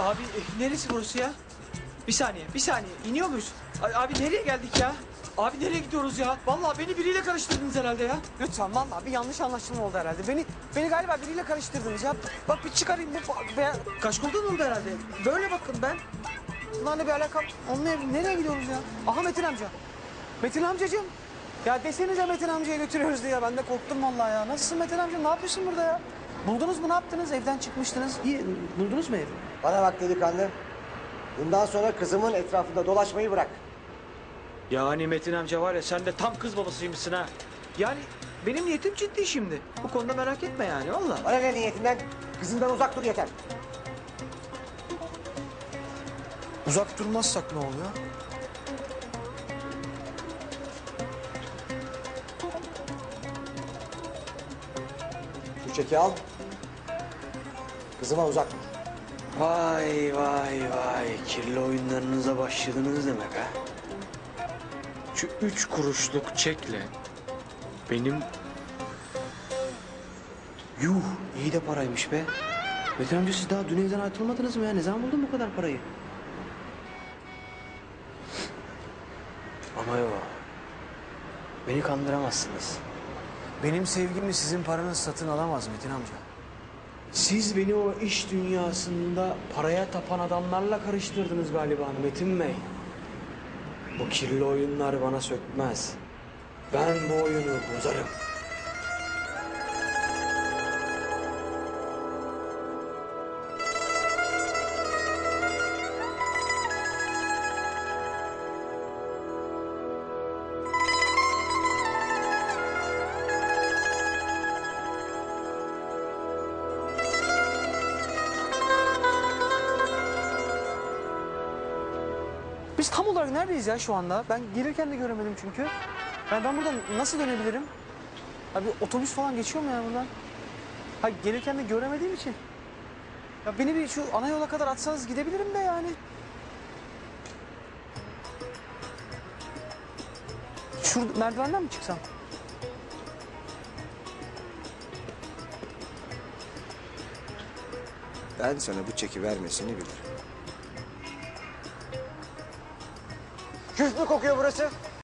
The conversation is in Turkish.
Abi e, neresi burası ya? Bir saniye, bir saniye. İniyor muyuz? A- Abi nereye geldik ya? Abi nereye gidiyoruz ya? Vallahi beni biriyle karıştırdınız herhalde ya. Lütfen vallahi bir yanlış anlaşılma oldu herhalde. Beni beni galiba biriyle karıştırdınız ya. Bak bir çıkarayım bu ba- be, Kaşkoldan oldu herhalde. Böyle bakın ben. bunlarla bir alakam olmayabilir. Nereye gidiyoruz ya? Aha Metin amca. Metin amcacığım. Ya desenize Metin amcaya götürüyoruz diye. Ben de korktum vallahi ya. Nasılsın Metin amca? Ne yapıyorsun burada ya? Buldunuz mu? Ne yaptınız? Evden çıkmıştınız. İyi. Buldunuz mu evi? Bana bak delikanlı. Bundan sonra kızımın etrafında dolaşmayı bırak. Yani Metin amca var ya sen de tam kız babasıymışsın ha. Yani benim niyetim ciddi şimdi. Bu konuda merak etme yani vallahi. Bana ne niyetinden? Kızından uzak dur yeter. Uzak durmazsak ne oluyor? Çeki al. Kızıma uzak dur. Vay vay vay kirli oyunlarınıza başladınız demek ha. Şu üç kuruşluk çekle benim... Yuh iyi de paraymış be. Metin amca siz daha dün evden ayrılmadınız mı ya? Ne zaman buldun bu kadar parayı? Ama yok. Beni kandıramazsınız. Benim sevgimi sizin paranız satın alamaz Metin amca. Siz beni o iş dünyasında paraya tapan adamlarla karıştırdınız galiba Metin Bey. Bu kirli oyunlar bana sökmez. Ben bu oyunu bozarım. Biz tam olarak neredeyiz ya şu anda? Ben gelirken de göremedim çünkü. Yani ben buradan nasıl dönebilirim? Abi otobüs falan geçiyor mu ya buradan? Hayır gelirken de göremediğim için. Ya beni bir şu ana yola kadar atsanız gidebilirim de yani. Şurada merdivenden mi çıksam? Ben sana bu çeki vermesini bilirim. Küf mü kokuyor burası?